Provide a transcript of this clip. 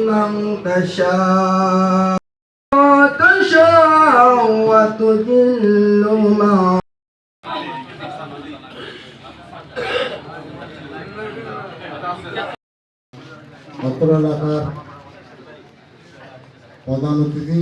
ممن تشاء وتشاء وتذل من অত্র এলাকার প্রধান অতিথি